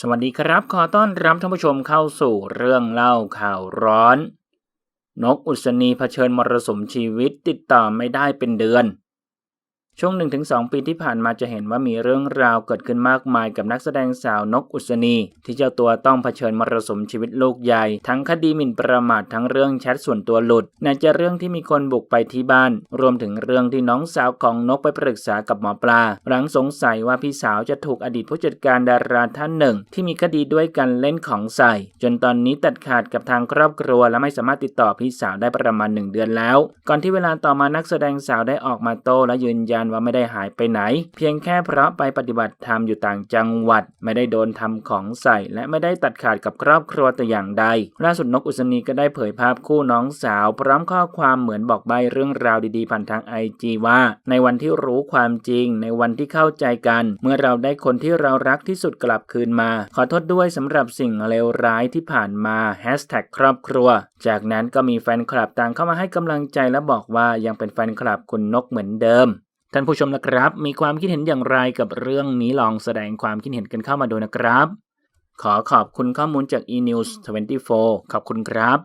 สวัสดีครับ ขอต้อนรับท่านผู้ชมเข้าสู่เรื่องเล่าข่าวร้อน นกอุศนีเผชิญมรสุมชีวิตติดต่อไม่ได้เป็นเดือน ช่วง 1-2 ปีที่ผ่านมาจะเห็นว่ามีเรื่องราวเกิดขึ้นมากมายกับนักแสดงสาวนกอุศนี ที่เจ้าตัวต้องเผชิญมรสุมชีวิตลูกใหญ่ ทั้งคดีหมิ่นประมาททั้งเรื่องแชทส่วนตัวหลุดไหนจะเรื่องที่มีคนบุกไปที่บ้าน รวมถึงเรื่องที่น้องสาวของนกไปปรึกษากับหมอปลา หลังสงสัยว่าพี่สาวจะถูกอดีตผู้จัดการดาราท่านหนึ่ง ที่มีคดีด้วยกันเล่นของใส่ จนตอนนี้ตัดขาดกับทางครอบครัว และไม่สามารถติดต่อพี่สาวได้ประมาณหนึ่งเดือนแล้ว ก่อนที่เวลาต่อมานักแสดงสาวได้ออกมาโต้และยืนยันว่าไม่ได้หายไปไหน เพียงแค่เพราะไปปฏิบัติธรรมอยู่ต่างจังหวัด ไม่ได้โดนทำของใส่ และไม่ได้ตัดขาดกับครอบครัวแต่อย่างใดล่าสุดนกอุศนีก็ได้เผยภาพคู่น้องสาว พร้อมข้อความเหมือนบอกใบเรื่องราวดีๆผ่านทางไอจีว่า ในวันที่รู้ความจริง ในวันที่เข้าใจกัน เมื่อเราได้คนที่เรารักที่สุดกลับคืนมา ขอโทษด้วยสำหรับสิ่งเลวร้ายที่ผ่านมาแฮชแท็กครอบครัว จากนั้นก็มีแฟนคลับต่างเข้ามาให้กำลังใจและบอกว่ายังเป็นแฟนคลับคุณนกเหมือนเดิม ท่านผู้ชมนะครับ มีความคิดเห็นอย่างไรกับเรื่องนี้ลองแสดงความคิดเห็นกันเข้ามาดูนะครับ ขอขอบคุณข้อมูลจาก eNews 24 ขอบคุณครับ